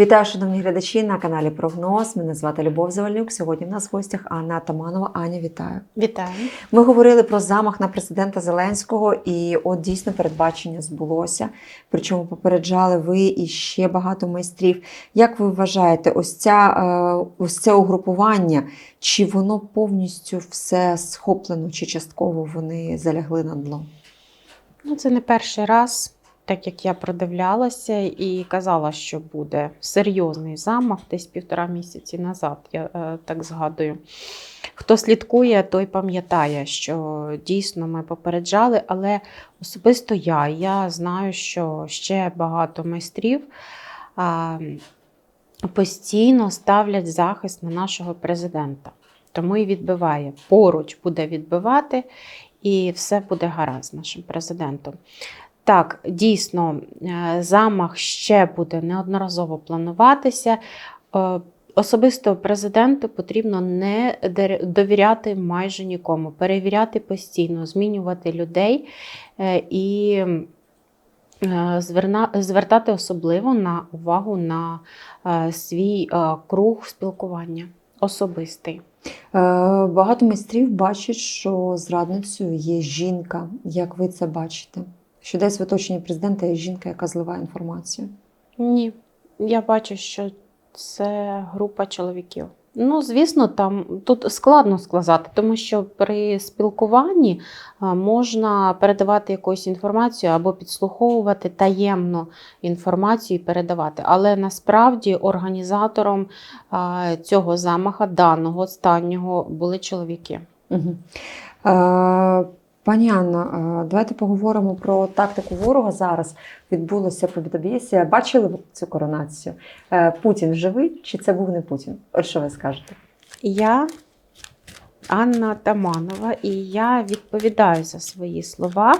Вітаю, шановні глядачі на каналі Прогноз. Мене звати Любов Завальнюк. Сьогодні в нас в гостях Анна Атаманова. Аня, вітаю. Вітаю. Ми говорили про замах на президента Зеленського, і от дійсно передбачення збулося. Причому попереджали ви і ще багато майстрів. Як ви вважаєте, ось ця е, ось це угрупування, чи воно повністю все схоплено, чи частково вони залягли на дно? Ну, це не перший раз, так як я продивлялася і казала, що буде серйозний замах десь півтора місяці назад, я е, так згадую. Хто слідкує, той пам'ятає, що дійсно ми попереджали, але особисто я, я знаю, що ще багато майстрів а, постійно ставлять захист на нашого президента. Тому і відбиває. Поруч буде відбивати, і все буде гаразд з нашим президентом. Так, дійсно, е, замах ще буде неодноразово плануватися. Е, Особисто президенту потрібно не довіряти майже нікому, перевіряти постійно, змінювати людей е, і звертати особливо на увагу на свій круг спілкування особистий. Багато майстрів бачать, що зрадницею є жінка. Як ви це бачите? Що десь в оточенні президента є жінка, яка зливає інформацію. Ні, я бачу, що це група чоловіків. Ну, звісно, там тут складно сказати, тому що при спілкуванні можна передавати якусь інформацію або підслуховувати таємно інформацію і передавати. Але насправді організатором цього замаха, даного останнього, були чоловіки. Угу. Пані Анна, е, давайте поговоримо про тактику ворога зараз. Відбулося побідобєсія. Бачили ви цю коронацію? Е, Путін живий чи це був не Путін? От що ви скажете? Я Анна Таманова, і я відповідаю за свої слова,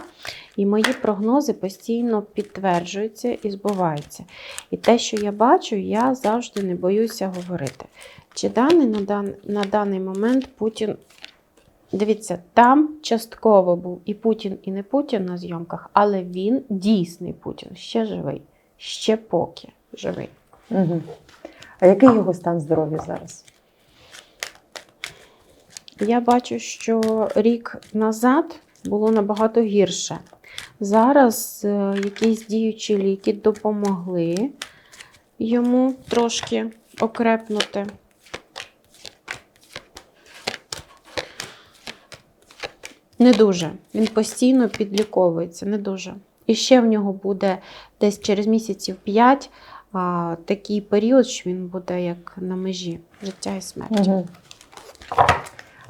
і мої прогнози постійно підтверджуються і збуваються. І те, що я бачу, я завжди не боюся говорити. Чи даний на, дан, на даний момент Путін. Дивіться, там частково був і Путін, і не Путін на зйомках, але він дійсний Путін, ще живий, ще поки живий. Угу. А який його стан здоров'я зараз? Я бачу, що рік назад було набагато гірше. Зараз е, якісь діючі ліки допомогли йому трошки окрепнути. Не дуже. Він постійно підліковується, не дуже. І ще в нього буде десь через місяців 5 а, такий період, що він буде як на межі життя і смерті. Угу.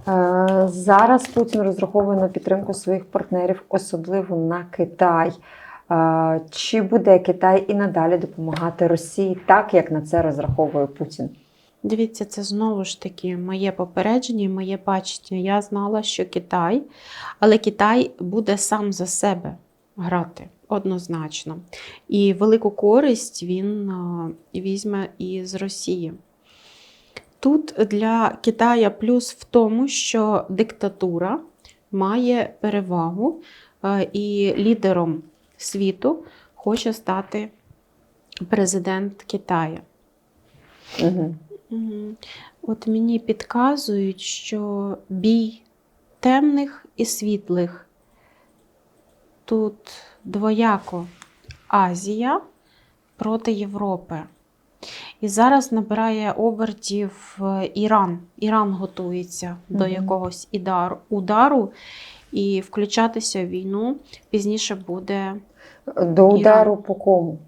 Е, зараз Путін розраховує на підтримку своїх партнерів, особливо на Китай. Е, чи буде Китай і надалі допомагати Росії так, як на це розраховує Путін? Дивіться, це знову ж таки моє попередження, і моє бачення. Я знала, що Китай, але Китай буде сам за себе грати однозначно. І велику користь він візьме із Росії. Тут для Китая плюс в тому, що диктатура має перевагу, і лідером світу хоче стати президент Китаю. Угу. От мені підказують, що бій темних і світлих. Тут двояко Азія проти Європи. І зараз набирає обертів е, Іран. Іран готується до якогось удару, і включатися в війну пізніше буде До удару по кому?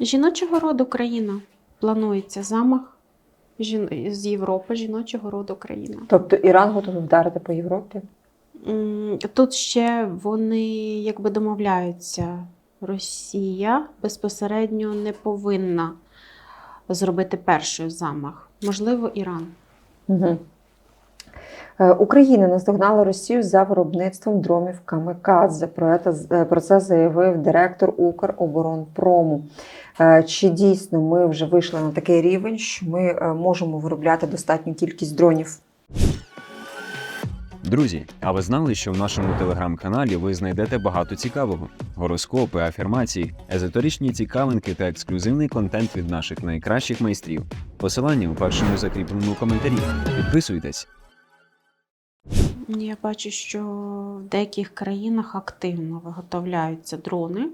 жіночого роду країна. Планується замах з Європи, жіночого роду країна. Тобто Іран готовий вдарити по Європі? Тут ще вони якби домовляються. Росія безпосередньо не повинна зробити перший замах. Можливо, Іран. Угу. Україна наздогнала Росію за виробництвом дронів Камикадзе. Про це, про це заявив директор Укроборонпрому. Е, Чи дійсно ми вже вийшли на такий рівень, що ми е, можемо виробляти достатню кількість дронів? Друзі, а ви знали, що в нашому телеграм-каналі ви знайдете багато цікавого? гороскопи, афірмації, езотеричні цікавинки та ексклюзивний контент від наших найкращих майстрів. Посилання у першому закріпленому коментарі. Підписуйтесь. Я бачу, що в деяких країнах активно виготовляються дрони,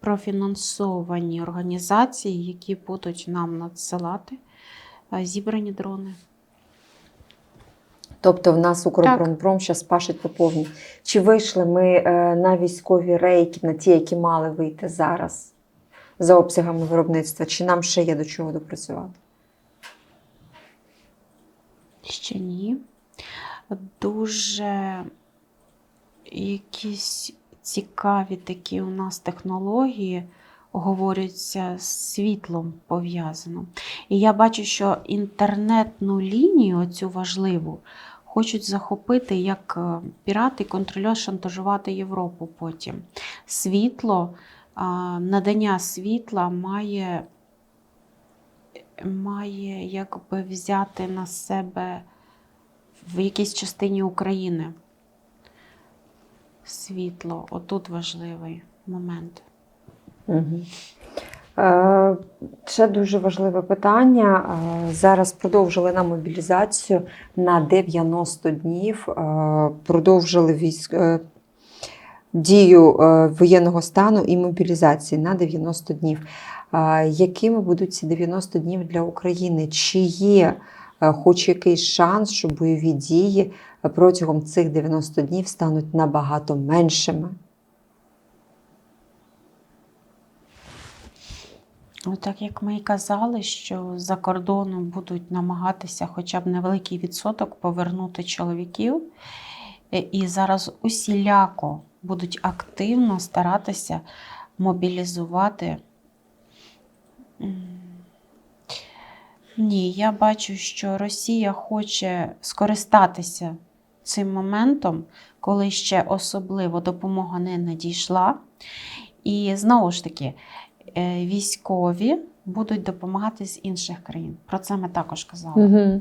профінансовані організації, які будуть нам надсилати е, зібрані дрони. Тобто в нас Укроборонпром зараз пашить по повній. Чи вийшли ми е, на військові рейки, на ті, які мали вийти зараз за обсягами виробництва, чи нам ще є до чого допрацювати? Ще ні. Дуже якісь цікаві такі у нас технології говоряться з світлом пов'язано. І я бачу, що інтернетну лінію, оцю важливу, хочуть захопити як е, пірати, контролер шантажувати Європу потім. Світло, надання світла має, має якби взяти на себе в якійсь частині України світло. Отут важливий момент. Угу. Ще дуже важливе питання. Е, зараз продовжили нам мобілізацію на 90 днів. Е, продовжили військ... дію воєнного стану і мобілізації на 90 днів. Якими будуть ці 90 днів для України? Чи є хоч якийсь шанс, що бойові дії е, протягом цих 90 днів стануть набагато меншими? Ну, так як ми і казали, що за кордоном будуть намагатися хоча б невеликий відсоток повернути чоловіків, е, і зараз усіляко будуть активно старатися мобілізувати. Ні, я бачу, що Росія хоче скористатися цим моментом, коли ще особливо допомога не надійшла. І знову ж таки, е, військові будуть допомагати з інших країн. Про це ми також казали. Угу.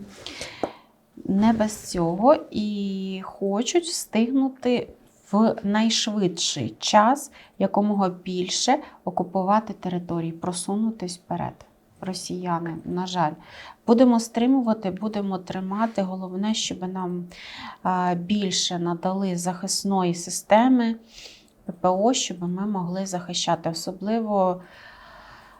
Не без цього і хочуть встигнути в найшвидший час якомога більше окупувати території, просунутись вперед. Росіяни, на жаль, будемо стримувати, будемо тримати. Головне, щоб нам більше надали захисної системи ППО, щоб ми могли захищати. Особливо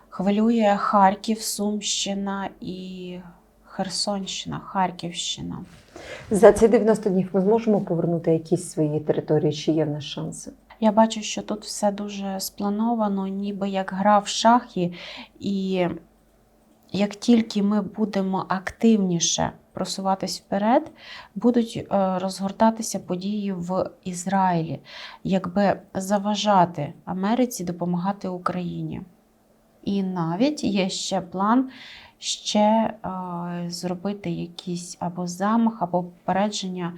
хвилює Харків, Сумщина і Херсонщина, Харківщина. За ці 90 днів ми зможемо повернути якісь свої території, чи є в нас шанси? Я бачу, що тут все дуже сплановано, ніби як гра в шахи, і як тільки ми будемо активніше просуватись вперед, будуть е, розгортатися події в Ізраїлі, якби заважати Америці допомагати Україні. І навіть є ще план ще е, зробити якийсь або замах, або попередження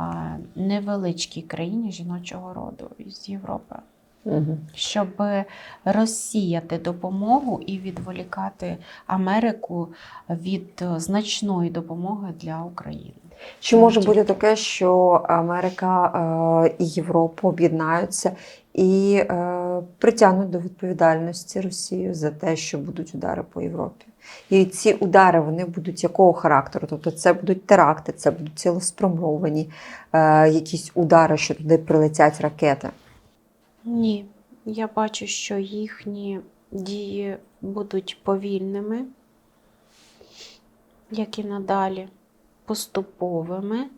е, невеличкій країні жіночого роду з Європи, Угу. щоб розсіяти допомогу і відволікати Америку від е, значної допомоги для України. Чи може бути таке, що Америка е, і Європа об'єднаються і е, притягнуть до відповідальності Росію за те, що будуть удари по Європі? І ці удари вони будуть якого характеру? Тобто це будуть теракти, це будуть цілеспрямовані е, якісь удари, що туди прилетять ракети. Ні, я бачу, що їхні дії будуть повільними, як і надалі, поступовими.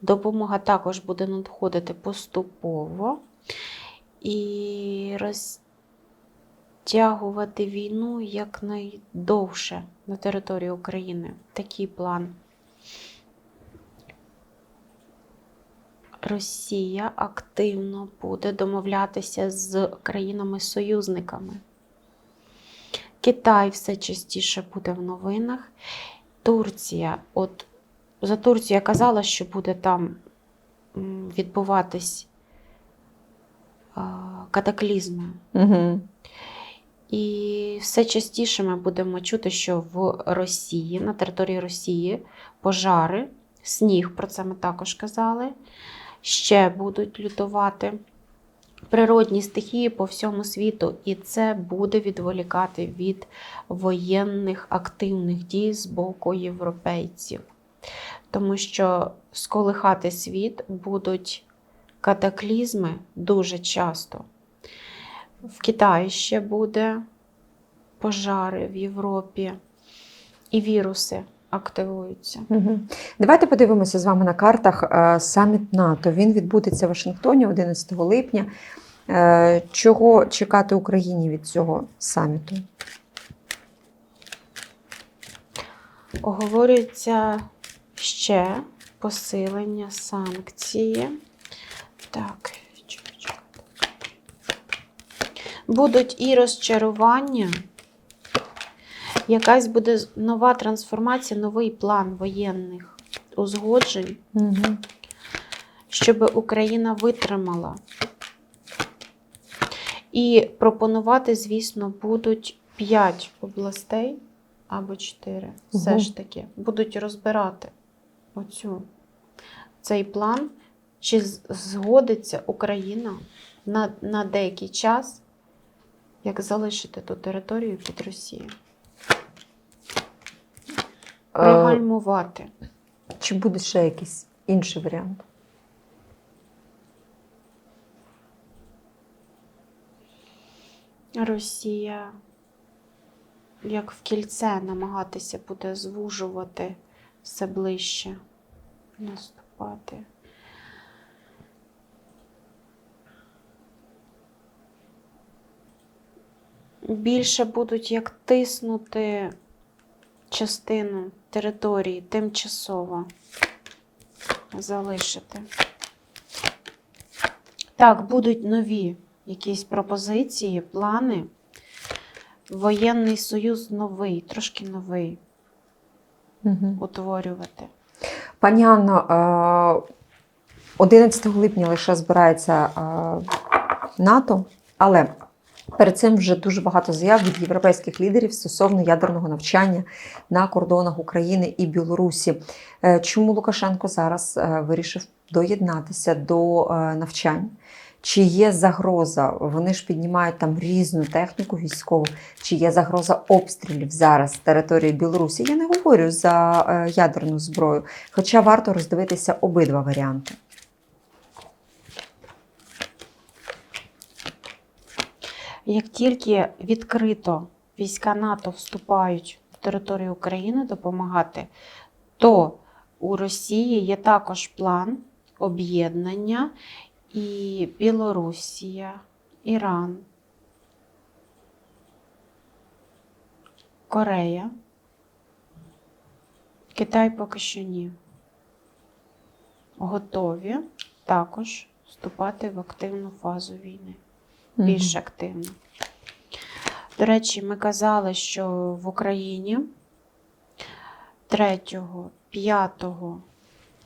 Допомога також буде надходити поступово і розтягувати війну якнайдовше на території України. Такий план. Росія активно буде домовлятися з країнами-союзниками. Китай все частіше буде в новинах. Турція, от за Турцію я казала, що буде там відбуватись катаклізми. Угу. І все частіше ми будемо чути, що в Росії, на території Росії пожари, сніг, про це ми також казали, ще будуть лютувати. природні стихії по всьому світу, і це буде відволікати від воєнних активних дій з боку європейців. Тому що сколихати світ будуть катаклізми дуже часто. В Китаї ще буде пожари в Європі, і віруси активуються. Угу. Давайте подивимося з вами на картах е, саміт НАТО. Він відбудеться в Вашингтоні 11 липня. Е, Чого чекати Україні від цього саміту? Оговорюється ще посилення санкції. Так, будуть і розчарування. Якась буде нова трансформація, новий план воєнних узгоджень, Угу. щоб Україна витримала. І пропонувати, звісно, будуть 5 областей або 4. Все Мгм. ж таки будуть розбирати оцю, цей план, чи згодиться Україна на, на деякий час, як залишити ту територію під Росією. Пригальмувати. Чи буде ще якийсь інший варіант? Росія, як в кільце, намагатися буде звужувати все ближче, наступати. Більше будуть як тиснути частину території тимчасово залишити. Так, будуть нові якісь пропозиції, плани. Воєнний союз новий, трошки новий Угу. утворювати. Пані Анно, е, 11 липня лише збирається е, НАТО, але перед цим вже дуже багато заяв від європейських лідерів стосовно ядерного навчання на кордонах України і Білорусі. Е, Чому Лукашенко зараз е, вирішив доєднатися до е, навчань? Чи є загроза? Вони ж піднімають там різну техніку військову. Чи є загроза обстрілів зараз з території Білорусі? Я не говорю за ядерну зброю. Хоча варто роздивитися обидва варіанти. Як тільки відкрито війська НАТО вступають в територію України допомагати, то у Росії є також план об'єднання і Білорусія, Іран, Корея. Китай поки що ні. Готові також вступати в активну фазу війни більш активно. До речі, ми казали, що в Україні 3, 5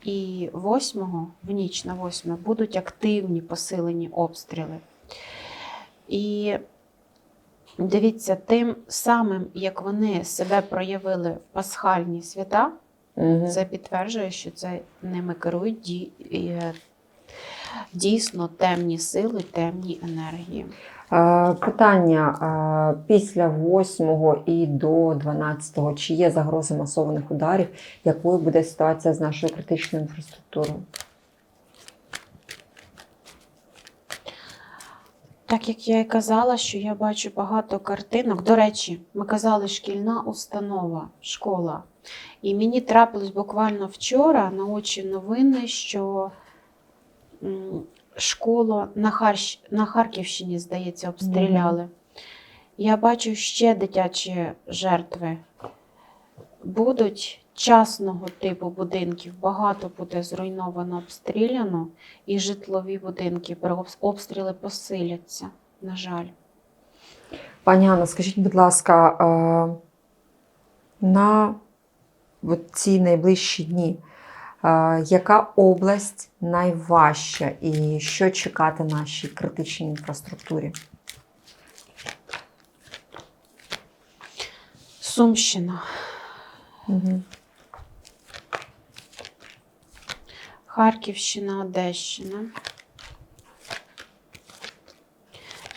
і 8 в ніч на 8 будуть активні посилені обстріли. І дивіться, тим самим, як вони себе проявили в пасхальні свята, Мгм. це підтверджує, що це ними керують е, дійсно темні сили, темні енергії. Е, Питання е, після 8 і до 12, чи є загроза масованих ударів? Якою буде ситуація з нашою критичною інфраструктурою? Так як я і казала, що я бачу багато картинок. До речі, ми казали шкільна установа, школа. І мені трапилось буквально вчора на очі новини, що школу на, Харщ... на Харківщині, здається, обстріляли. Я бачу ще дитячі жертви. Будуть частного типу будинків, багато буде зруйновано, обстріляно, і житлові будинки, обстріли посиляться, на жаль. Пані Анна, скажіть, будь ласка, е, на ці найближчі дні, яка область найважча і що чекати нашій критичній інфраструктурі? Сумщина, Угу. Харківщина, Одещина.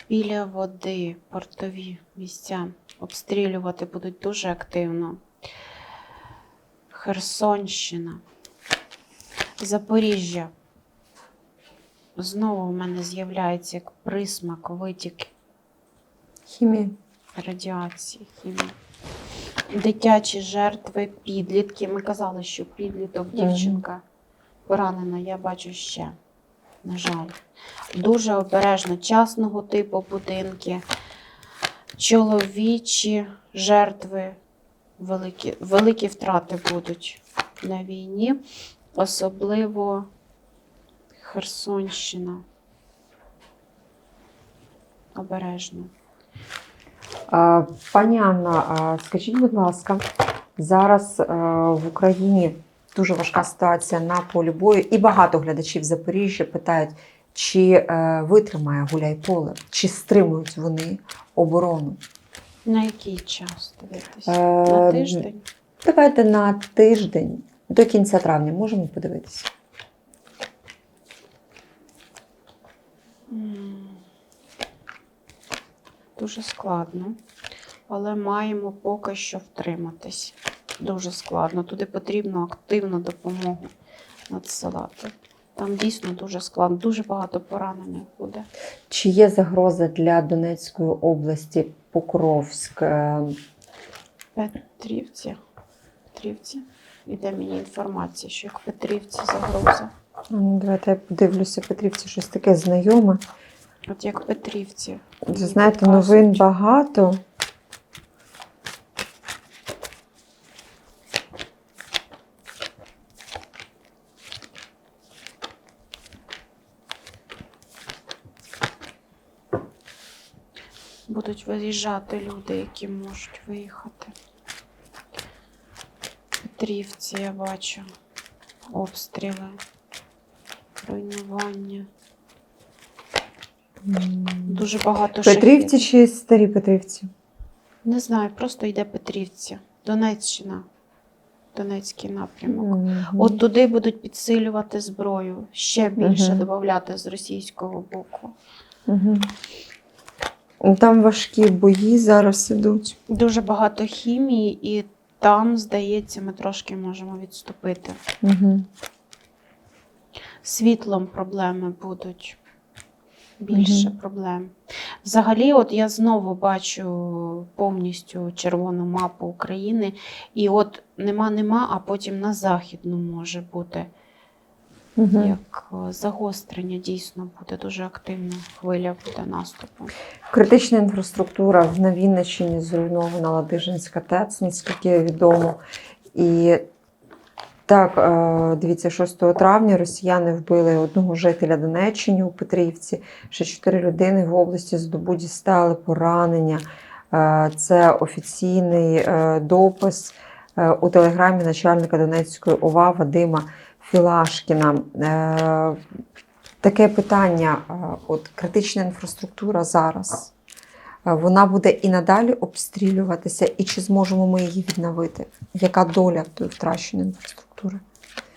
Біля води, портові місця обстрілювати будуть дуже активно. Херсонщина, Запоріжжя. Знову в мене з'являється як присмак, витік Хімія. радіації, хімії. Дитячі жертви, підлітки. Ми казали, що підліток, дівчинка поранена, я бачу ще. На жаль. Дуже обережно частного типу будинки, чоловічі жертви, великі, великі втрати будуть на війні, особливо Херсонщина. Обережно. Пані Анна, скажіть, будь ласка, зараз е, в Україні дуже важка ситуація на полі бою, і багато глядачів Запоріжжя питають, чи е, витримає Гуляйполе, чи стримують вони оборону. На який час дивитися? Е, На тиждень? Давайте на тиждень до кінця травня можемо подивитися. Дуже складно, але маємо поки що втриматись. Дуже складно. Туди потрібно активну допомогу надсилати. Там дійсно дуже складно, дуже багато поранених буде. Чи є загроза для Донецької області Покровськ? Е, Петрівці. Петрівці. Іде мені інформація, що як Петрівці загроза. ну, Давайте я подивлюся, Петрівці щось таке знайоме. От як Петрівці. Знаєте, новин багато. Будуть виїжджати люди, які можуть виїхати. Петрівці я бачу. Обстріли, руйнування. Дуже багато Петрівці чи старі Петрівці? Не знаю, просто йде Петрівці. Донеччина. Донецький напрямок. Мгм. От туди будуть підсилювати зброю, ще більше Мгм. додати з російського боку. Мгм. Там важкі бої зараз ідуть. Дуже багато хімії, і там, здається, ми трошки можемо відступити. Угу. світлом проблеми будуть. Більше угу. проблем. Взагалі, от я знову бачу повністю червону мапу України, і от нема-нема, а потім на західну може бути. Угу. Як е, загострення дійсно буде дуже активна хвиля буде наступу. Критична інфраструктура на Вінниччині зруйнована Ладижинська ТЕЦ, наскільки відомо. І так, е, дивіться, 6 травня росіяни вбили одного жителя Донеччини у Петрівці. Ще чотири людини в області з добу дістали поранення. Е, Це офіційний допис у телеграмі начальника Донецької ОВА Вадима Філашкіна. Е, Таке питання: е, от критична інфраструктура зараз. е, Вона буде і надалі обстрілюватися, і чи зможемо ми її відновити? Яка доля тої втраченої інфраструктури?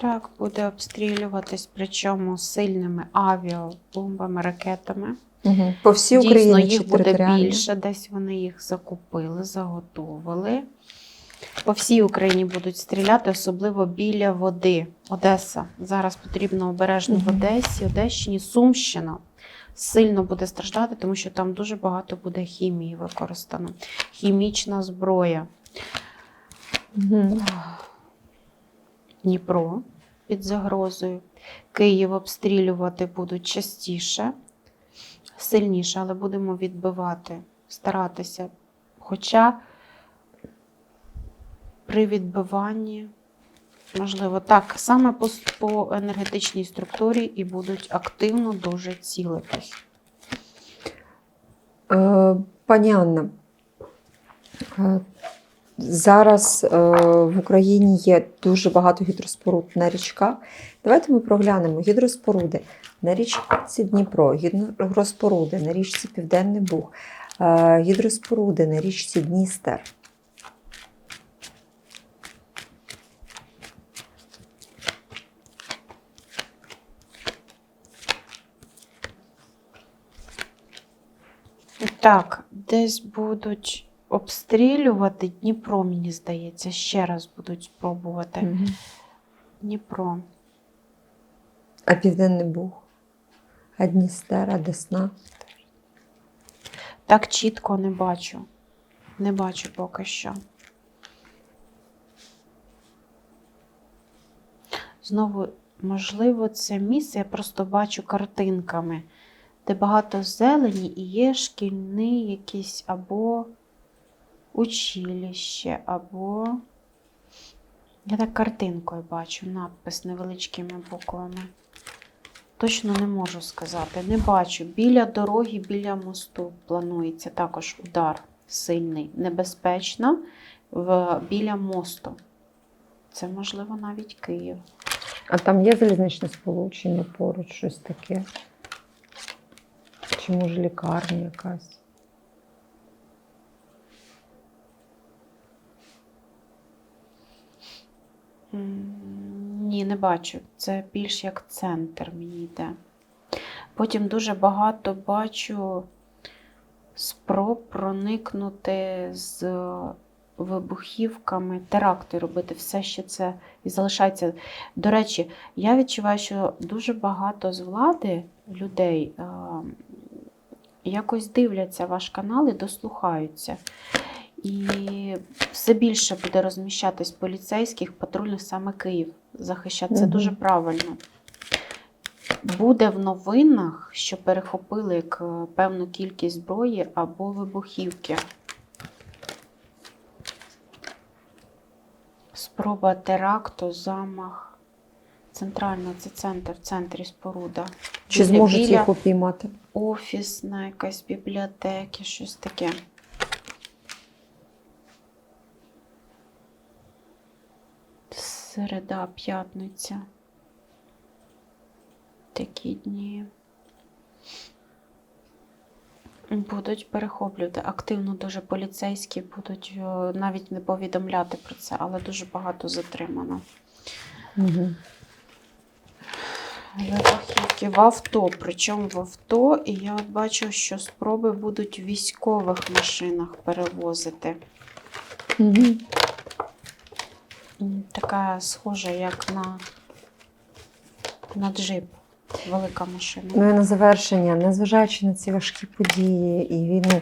Так, буде обстрілюватись, причому сильними авіабомбами, ракетами. Угу. По всій Дійсно, Україні їх чи буде більше, десь вони їх закупили, заготовили. По всій Україні будуть стріляти, особливо біля води. Одеса. Зараз потрібно обережно в Одесі, Одещині, Сумщина. Сильно буде страждати, тому що там дуже багато буде хімії використано. Хімічна зброя. Угу. Дніпро під загрозою. Київ обстрілювати будуть частіше, сильніше, але будемо відбивати, старатися. Хоча при відбиванні, можливо, так, саме по, по енергетичній структурі і будуть активно дуже цілитись. Е, Пані Анна, е, зараз е, в Україні є дуже багато гідроспоруд на річках. Давайте ми проглянемо гідроспоруди на річці Дніпро, гідроспоруди на річці Південний Буг, гідроспоруди на річці Дністер. Так, десь будуть обстрілювати Дніпро, мені здається, ще раз будуть спробувати. Мгм. Дніпро. А Південний Буг, а Дністер, а Десна. Так чітко не бачу. Не бачу поки що. Знову, можливо, це місце я просто бачу картинками, де багато зелені і є шкільний якийсь або училище, або. Я так картинкою бачу, надпис невеличкими буквами. Точно не можу сказати. Не бачу. Біля дороги, біля мосту планується також удар сильний, небезпечно в, біля мосту. Це, можливо, навіть Київ. А там є залізничне сполучення поруч, щось таке. Чи може лікарня якась? Ні, не бачу. Це більш як центр мені йде. Потім дуже багато бачу спроб проникнути з вибухівками, теракти робити. Все ще це і залишається. До речі, я відчуваю, що дуже багато з влади людей е, якось дивляться ваш канал і дослухаються. І все більше буде розміщатись поліцейських, патрульних саме Київ захищати. Це Мгм. дуже правильно. Буде в новинах, що перехопили як, е, певну кількість зброї або вибухівки. Спроба теракту, замах. Центрально, це центр, в центрі споруда. Чи Біля- зможуть біля їх упіймати? офісна, якась бібліотеки, щось таке. Середа, п'ятниця. Такі дні. Будуть перехоплювати. Активно дуже поліцейські будуть е, навіть не повідомляти про це, але дуже багато затримано. Угу. Вибухівки в авто, причому в авто, і я от бачу, що спроби будуть в військових машинах перевозити. Угу. Така схожа, як на, на джип. Велика машина. Ну і на завершення, незважаючи на ці важкі події і війну,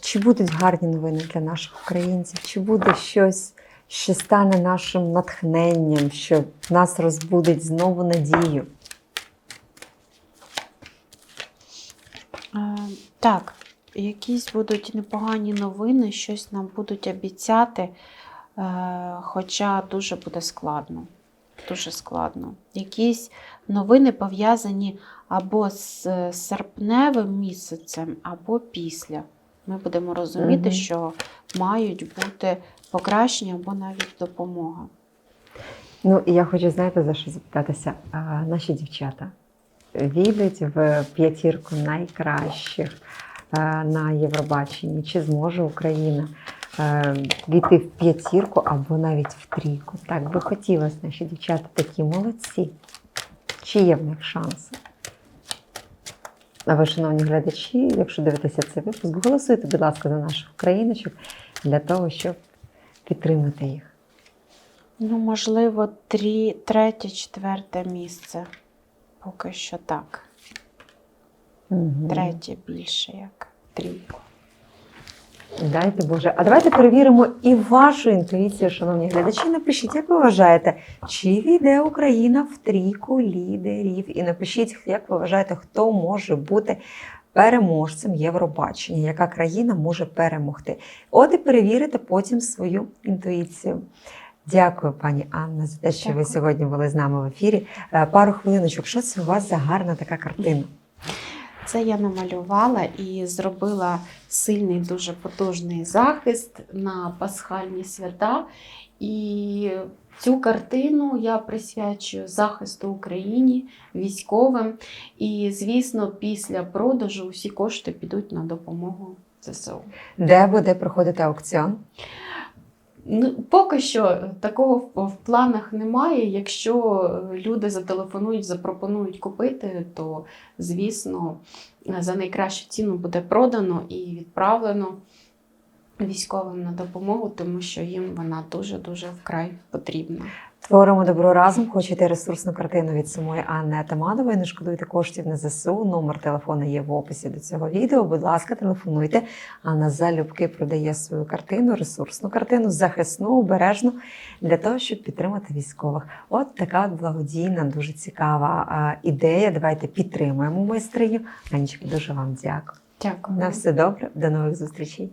чи будуть гарні новини для наших українців? Чи буде щось, що стане нашим натхненням, що нас розбудить знову надію? Е, так, якісь будуть непогані новини, щось нам будуть обіцяти, е, хоча дуже буде складно. Дуже складно. Якісь новини пов'язані або з е, серпневим місяцем, або після. Ми будемо розуміти, Мгм. що мають бути покращення або навіть допомога. Ну, і я хочу, знаєте, за що запитатися? А, наші дівчата війдуть в п'ятірку найкращих а, на Євробаченні. Чи зможе Україна е, війти в п'ятірку або навіть в трійку? Так би хотілося, наші дівчата такі молодці. Чи є в них шанси? А ви, шановні глядачі, якщо дивитеся цей випуск, голосуйте, будь ласка, за наших україночок для того, щоб підтримати їх. Ну, можливо, трі, третє, четверте місце. Поки що так. Угу. Третє більше, як трійку. Дайте Боже. А давайте перевіримо і вашу інтуїцію, шановні глядачі. Напишіть, як ви вважаєте, чи війде Україна в трійку лідерів? І напишіть, як ви вважаєте, хто може бути переможцем Євробачення, яка країна може перемогти. От і перевірите потім свою інтуїцію. Дякую, пані Анна, за те, що ви сьогодні були з нами в ефірі. Е, Пару хвилиночок. Що це у вас за гарна така картина? Це я намалювала і зробила сильний, дуже потужний захист на пасхальні свята. І цю картину я присвячую захисту Україні, військовим. І, звісно, після продажу всі кошти підуть на допомогу ЗСУ. Де буде проходити аукціон? Ну, поки що такого в, в планах немає. Якщо люди зателефонують, запропонують купити, то звісно за найкращу ціну буде продано і відправлено військовим на допомогу, тому що їм вона дуже дуже вкрай потрібна. Творимо добро разом. Хочете ресурсну картину від самої Анни Атаманової. Не шкодуйте коштів на ЗСУ. Номер телефону є в описі до цього відео. Будь ласка, телефонуйте. Анна залюбки продає свою картину, ресурсну картину, захисну, обережну для того, щоб підтримати військових. От така благодійна, дуже цікава ідея. Давайте підтримуємо майстриню. Анічка, дуже вам дякую. Дякую. На все добре. До нових зустрічей.